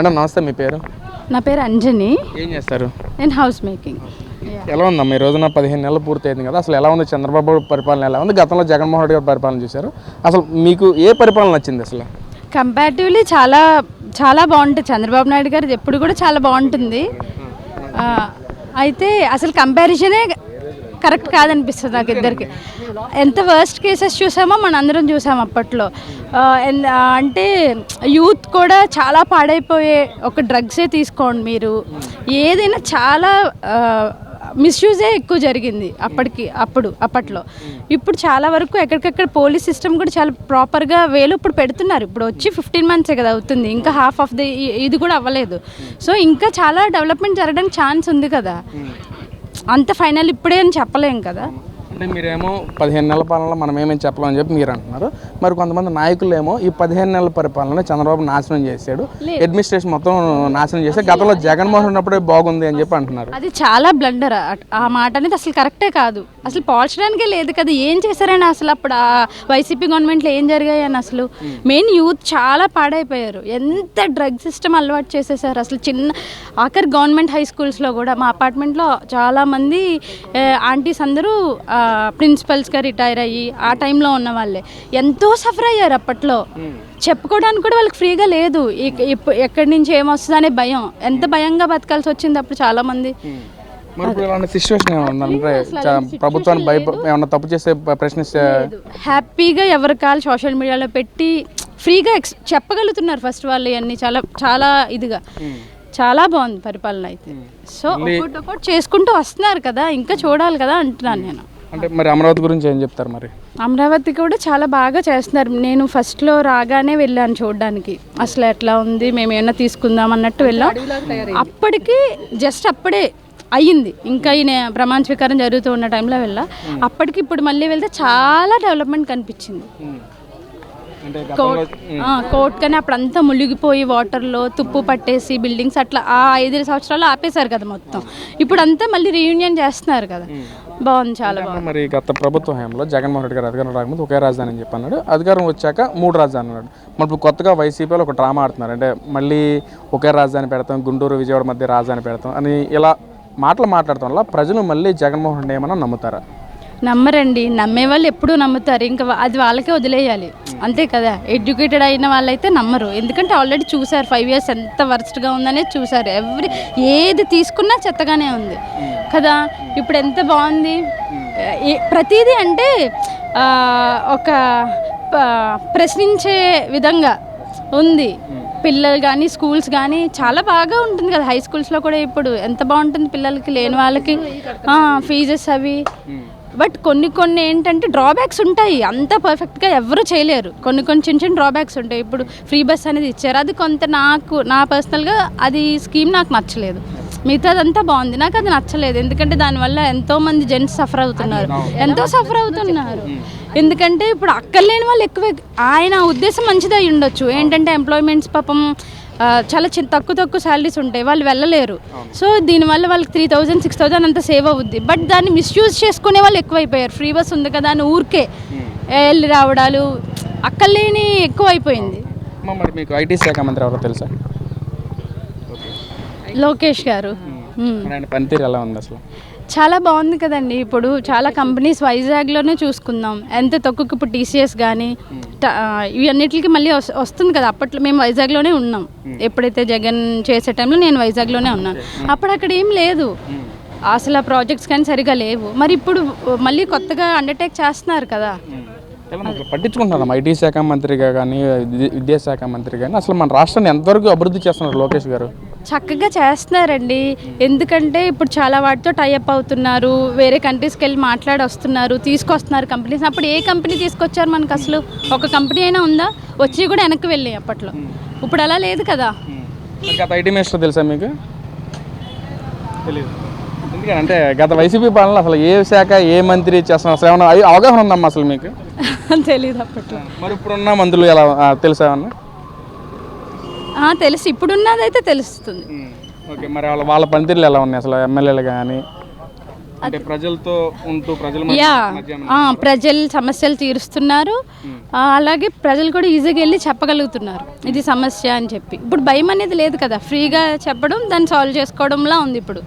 Madam నమస్తే మీ పేరు? నా పేరు అంజని. ఏం చేస్తారు? నేను హౌస్ మేకింగ్ ఎలా ఉందమ్మా ఈ రోజున పదిహేను నెలలు పూర్తయింది కదా అసలు ఎలా ఉంది చంద్రబాబు పరిపాలన ఎలా ఉంది? గతంలో జగన్మోహన్ రెడ్డి గారి పరిపాలన చూశారు. అసలు మీకు ఏ పరిపాలన నచ్చింది అసలు? కంపారిటివ్లీ చాలా చాలా బాగుంటుంది. చంద్రబాబు నాయుడు గారిది ఎప్పుడు కూడా చాలా బాగుంటుంది. అయితే అసలు కంపారిజనే కరెక్ట్ కాదనిపిస్తుంది నాకు ఇద్దరికి. ఎంత వర్స్ట్ కేసెస్ చూసామో మన అందరం చూసాం అప్పట్లో. ఎన్- అంటే యూత్ కూడా చాలా పాడైపోయే ఒక డ్రగ్సే తీసుకోండి మీరు. ఏదైనా చాలా మిస్యూజే ఎక్కువ జరిగింది అప్పటికి అప్పుడు అప్పట్లో. ఇప్పుడు చాలా వరకు ఎక్కడికక్కడ పోలీస్ సిస్టమ్ కూడా చాలా ప్రాపర్గా వేలు ఇప్పుడు పెడుతున్నారు. ఇప్పుడు వచ్చి ఫిఫ్టీన్ మంత్సే కదా అవుతుంది. ఇంకా హాఫ్ ఆఫ్ ది ఇది కూడా అవ్వలేదు. సో ఇంకా చాలా డెవలప్మెంట్ జరగడానికి ఛాన్స్ ఉంది కదా. అంత ఫైనల్ ఇప్పుడే అని చెప్పలేం కదా? అంటే మీరేమో పదిహేను నెలల పాలనలో మనం ఏమేమి చెప్పలేమని చెప్పి మీరు అంటున్నారు మరి కొంతమంది నాయకులు ఏమో ఈ పదిహేను నెలల పరిపాలన చంద్రబాబు నాశనం చేశాడు. అడ్మినిస్ట్రేషన్ మొత్తం నాశనం చేస్తే గతంలో జగన్మోహన్ ఉన్నప్పుడే బాగుంది అని చెప్పి అంటున్నారు. అది చాలా బ్లండర్ ఆ. మాట అనేది అసలు కరెక్టే కాదు. అసలు పోల్చడానికే లేదు కదా. ఏం చేశారని అసలు అప్పుడు ఆ వైసీపీ గవర్నమెంట్లో ఏం జరిగాయని అసలు? మెయిన్ యూత్ చాలా పాడైపోయారు. ఎంత డ్రగ్ సిస్టమ్ అలవాటు చేసేసారు? అసలు చిన్న ఆఖరి గవర్నమెంట్ హై స్కూల్స్లో కూడా మా అపార్ట్మెంట్లో చాలామంది ఆంటీస్ అందరూ ప్రిన్సిపల్స్గా రిటైర్ అయ్యి ఆ టైంలో ఉన్న వాళ్ళే ఎంతో సఫర్ అయ్యారు అప్పట్లో. చెప్పుకోవడానికి కూడా వాళ్ళకి ఫ్రీగా లేదు. ఎక్కడి నుంచి ఏమొస్తుంది అనే భయం. ఎంత భయంగా బతకాల్సి వచ్చింది అప్పుడు చాలామంది. ప్రభుత్వాన్ని ఏమన్నా తప్పు ప్రశ్నిస్తే హ్యాపీగా ఎవరి కాల్ సోషల్ మీడియాలో పెట్టి ఫ్రీగా ఎక్స్ చెప్పగలుగుతున్నారు ఫస్ట్ వాళ్ళు అన్ని చాలా చాలా ఇదిగా. చాలా బాగుంది పరిపాలన అయితే. సో చేసుకుంటూ వస్తున్నారు కదా ఇంకా చూడాలి కదా అంటున్నాను నేను. అంటే మరి అమరావతి గురించి ఏం చెప్తారు మరి? అమరావతి కూడా చాలా బాగా చేస్తున్నారు. నేను ఫస్ట్లో రాగానే వెళ్ళాను చూడడానికి. అసలు ఎట్లా ఉంది మేము ఏమైనా తీసుకుందాం అన్నట్టు వెళ్ళాం. అప్పటికి జస్ట్ అప్పుడే అయ్యింది. ఇంకా ఈయన ప్రమాణ స్వీకారం జరుగుతూ ఉన్న టైంలో వెళ్ళా. అప్పటికి ఇప్పుడు మళ్ళీ వెళ్తే చాలా డెవలప్మెంట్ కనిపించింది. కోర్ట్ కానీ అప్పుడు అంతా మునిగిపోయి వాటర్లో తుప్పు పట్టేసి బిల్డింగ్స్ అట్లా ఆ ఐదు సంవత్సరాలు ఆపేశారు కదా మొత్తం. ఇప్పుడు అంతా మళ్ళీ రీయూనియన్ చేస్తున్నారు కదా. బాగుంది చాలా బాగుంది. మరి గత ప్రభుత్వ హయాంలో జగన్మోహన్ రెడ్డి గారు అధికారం రాకముందు ఒకే రాజధాని అని చెప్పి అన్నాడు అధికారం వచ్చాక మూడు రాజధాని అన్నాడు. మరి ఇప్పుడు కొత్తగా వైసీపీలో ఒక డ్రామా ఆడుతున్నారు. అంటే మళ్ళీ ఒకే రాజధాని పెడతాం గుంటూరు విజయవాడ మధ్య రాజధాని పెడతాం అని ఇలా మాటలు మాట్లాడటం వల్ల ప్రజలు మళ్ళీ జగన్మోహన్ రెడ్డి ఏమన్నా నమ్ముతారా? నమ్మరండి. నమ్మే వాళ్ళు ఎప్పుడూ నమ్ముతారు. ఇంకా అది వాళ్ళకే వదిలేయాలి. అంతే కదా. ఎడ్యుకేటెడ్ అయిన వాళ్ళైతే నమ్మరు. ఎందుకంటే ఆల్రెడీ చూసారు. ఫైవ్ ఇయర్స్ ఎంత వర్స్ట్గా ఉందనే చూసారు. ఎవ్రీ ఏది తీసుకున్నా చెత్తగానే ఉంది. కదా. ఇప్పుడు ఎంత బాగుంది? ప్రతిదీ అంటే ఒక ప- ప్రశ్నించే విధంగా ఉంది. పిల్లలు కానీ స్కూల్స్ కానీ చాలా బాగా ఉంటుంది కదా. హై స్కూల్స్లో కూడా ఇప్పుడు ఎంత బాగుంటుంది పిల్లలకి లేని వాళ్ళకి. ఫీజెస్ అవి. బట్ కొన్ని కొన్ని ఏంటంటే డ్రాబ్యాక్స్ ఉంటాయి. అంత పర్ఫెక్ట్గా ఎవరు చేయలేరు. కొన్ని కొన్ని చిన్న చిన్న డ్రాబ్యాక్స్ ఉంటాయి. ఇప్పుడు ఫ్రీ బస్ అనేది ఇచ్చారు. అది కొంత నాకు నా పర్సనల్గా అది స్కీమ్ నాకు నచ్చలేదు. మిగతాదంతా బాగుంది. నాకు అది నచ్చలేదు. ఎందుకంటే దానివల్ల ఎంతో మంది జెంట్స్ సఫర్ అవుతున్నారు. ఎంతో సఫర్ అవుతున్నారు. ఎందుకంటే ఇప్పుడు అక్కర్లేని వాళ్ళు ఎక్కువ ఆయన ఉద్దేశం మంచిది ఉండొచ్చు. ఏంటంటే ఎంప్లాయ్మెంట్స్ పాపం చాలా చిన్న తక్కువ తక్కువ శాలరీస్ ఉంటాయి. వాళ్ళు వెళ్ళలేరు. సో దీనివల్ల వాళ్ళకి త్రీ థౌజండ్ సిక్స్ థౌజండ్ అంత సేవ్ అవుద్ది. బట్ దాన్ని మిస్యూజ్ చేసుకునే వాళ్ళు ఎక్కువైపోయారు. ఫ్రీ బస్ ఉంది కదా అని ఊరికే వెళ్ళి రావడాలు అక్కర్లేని ఎక్కువ అయిపోయింది మరి మీకు ఐటీ శాఖ మంత్రి ఎవరో తెలుసా? లోకేష్ గారు. మరి ఆయన పనితీరు ఎలా ఉంది అసలు? చాలా బాగుంది కదండి. ఇప్పుడు చాలా కంపెనీస్ వైజాగ్లోనే చూసుకుందాం. ఎంత తక్కువకి ఇప్పుడు టీసీఎస్ కానీ ఇవన్నిటికి మళ్ళీ వస్- వస్తుంది కదా. అప్పట్లో మేము వైజాగ్లోనే ఉన్నాం. ఎప్పుడైతే జగన్ చేసే టైంలో నేను వైజాగ్లోనే ఉన్నాను అప్పుడు అక్కడ ఏం లేదు. అసలు ఆ ప్రాజెక్ట్స్ కానీ సరిగా లేవు. మరి ఇప్పుడు మళ్ళీ కొత్తగా అండర్టేక్ చేస్తున్నారు కదా. పట్టించుకుంటున్నాం ఐటీ శాఖ మంత్రిగా కానీ విద్య- విద్యాశాఖ మంత్రి కానీ అసలు మన రాష్ట్రాన్ని ఎంతవరకు అభివృద్ధి చేస్తున్నారు లోకేష్ గారు? చక్కగా చేస్తున్నారండి. ఎందుకంటే ఇప్పుడు చాలా వాటితో టైఅప్ అవుతున్నారు. వేరే కంట్రీస్కి వెళ్ళి మాట్లాడి వస్తున్నారు తీసుకొస్తున్నారు కంపెనీస్ అప్పుడు ఏ కంపెనీ తీసుకొచ్చారు మనకు అసలు? ఒక కంపెనీ అయినా ఉందా? వచ్చి కూడా వెనక్కి వెళ్ళాయి అప్పట్లో. ఇప్పుడు అలా లేదు కదా. గత ఐటీ మినిస్టర్ తెలుసా మీకు? తెలియదు అంటే గత వైసీపీ పాలనలో అసలు ఏ శాఖ ఏ మంత్రి చేస్తున్నారు అసలు ఏమన్నా అవగాహన ఉందమ్మా అసలు మీకు? తెలియదు అప్పట్లో. మరి ఇప్పుడున్న మంత్రులు ఎలా తెలుసా ఏమన్నా? తెలుసు. ఇప్పుడున్నదైతే తెలుస్తుంది. ఓకే మరి వాళ్ళ వాళ్ళ పనితీరులు ఎలా ఉన్నాయి? అసలు ఎమ్మెల్యేలు కానీ అంటే ప్రజలతో ఉంటూ ప్రజల యా. ప్రజలు సమస్యలు తీరుస్తున్నారు. అలాగే ప్రజలు కూడా ఈజీగా వెళ్ళి చెప్పగలుగుతున్నారు. ఇది సమస్య అని చెప్పి. ఇప్పుడు భయం అనేది లేదు కదా. ఫ్రీగా చెప్పడం దాన్ని సాల్వ్ చేసుకోవడంలా ఉంది ఇప్పుడు.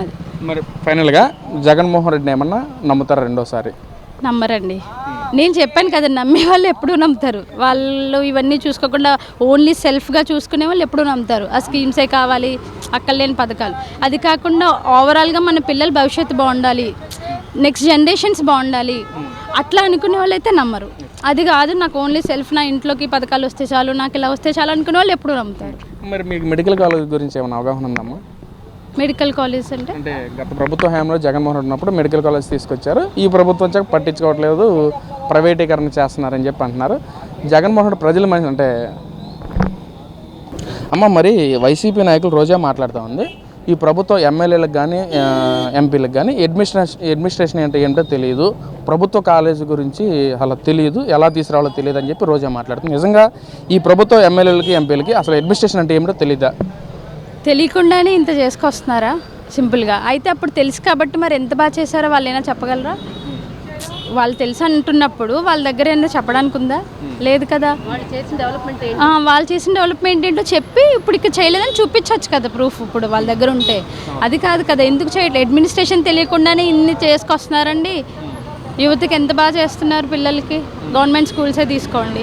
అది. మరి ఫైనల్గా జగన్మోహన్ రెడ్డిని ఏమన్నా నమ్ముతారా రెండోసారి? నమ్మరండి. నేను చెప్పాను కదా నమ్మే వాళ్ళు ఎప్పుడూ నమ్ముతారు. వాళ్ళు ఇవన్నీ చూసుకోకుండా ఓన్లీ సెల్ఫ్గా చూసుకునే వాళ్ళు ఎప్పుడూ నమ్ముతారు. ఆ స్కీమ్సే కావాలి అక్కర్లేని పథకాలు. అది కాకుండా ఓవరాల్గా మన పిల్లల భవిష్యత్తు బాగుండాలి నెక్స్ట్ జనరేషన్స్ బాగుండాలి అట్లా అనుకునే వాళ్ళు అయితే నమ్మరు. అది కాదు నాకు ఓన్లీ సెల్ఫ్ నా ఇంట్లోకి పథకాలు వస్తే చాలు నాకు ఇలా వస్తే చాలు అనుకునే వాళ్ళు ఎప్పుడూ నమ్ముతారు. మరి మీకు మెడికల్ కాలేజ్ గురించి ఏమైనా అవగాహన ఉందమ్మా? మెడికల్ కాలేజ్ అంటే? అంటే గత ప్రభుత్వ హయాంలో జగన్మోహన్ రెడ్డి ఉన్నప్పుడు మెడికల్ కాలేజ్ తీసుకొచ్చారు. ఈ ప్రభుత్వం వచ్చాక పట్టించుకోవట్లేదు ప్రైవేటీకరణ చేస్తున్నారని చెప్పి అంటున్నారు. జగన్మోహన్ రెడ్డి ప్రజలు మనిషి అంటే అమ్మ మరి వైసీపీ నాయకులు రోజా మాట్లాడుతూ ఉంది. ఈ ప్రభుత్వ ఎమ్మెల్యేలకు కానీ ఎంపీలకు కానీ అడ్మినిస్ట్రేషన్ అడ్మినిస్ట్రేషన్ అంటే ఏంటో తెలియదు ప్రభుత్వ కాలేజీ గురించి అలా తెలియదు ఎలా తీసుకురావాలో తెలియదు అని చెప్పి రోజా మాట్లాడుతుంది. నిజంగా ఈ ప్రభుత్వ ఎమ్మెల్యేలకి ఎంపీలకి అసలు అడ్మినిస్ట్రేషన్ అంటే ఏమిటో తెలియదా తెలియకుండానే ఇంత చేసుకొస్తున్నారా? సింపుల్గా. అయితే అప్పుడు తెలుసు కాబట్టి మరి ఎంత బాగా చేశారో వాళ్ళు ఏమైనా చెప్పగలరా? వాళ్ళు తెలుసు అంటున్నప్పుడు వాళ్ళ దగ్గర ఏమైనా చెప్పడానికి ఉందా? లేదు కదా. వాళ్ళు చేసిన డెవలప్మెంట్ వాళ్ళు చేసిన డెవలప్మెంట్ ఏంటో చెప్పి ఇప్పుడు ఇక్కడ చేయలేదని చూపించవచ్చు కదా ప్రూఫ్ ఇప్పుడు వాళ్ళ దగ్గర ఉంటే. అది కాదు కదా. ఎందుకు చేయట్లేదు అడ్మినిస్ట్రేషన్ తెలియకుండానే ఇన్ని చేసుకొస్తున్నారండి. యువతకి ఎంత బాగా చేస్తున్నారు పిల్లలకి? గవర్నమెంట్ స్కూల్సే తీసుకోండి.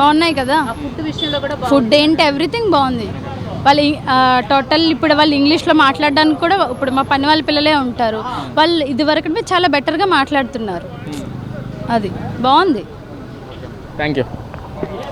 బాగున్నాయి కదా ఫుడ్ విషయంలో కూడా ఫుడ్ ఏంటి? ఎవ్రీథింగ్ బాగుంది. వాళ్ళు టోటల్ ఇప్పుడు వాళ్ళు ఇంగ్లీష్లో మాట్లాడడానికి కూడా ఇప్పుడు మా పని వాళ్ళ పిల్లలే ఉంటారు. వాళ్ళు ఇదివరకు చాలా బెటర్గా మాట్లాడుతున్నారు. అది. బాగుంది. Thank you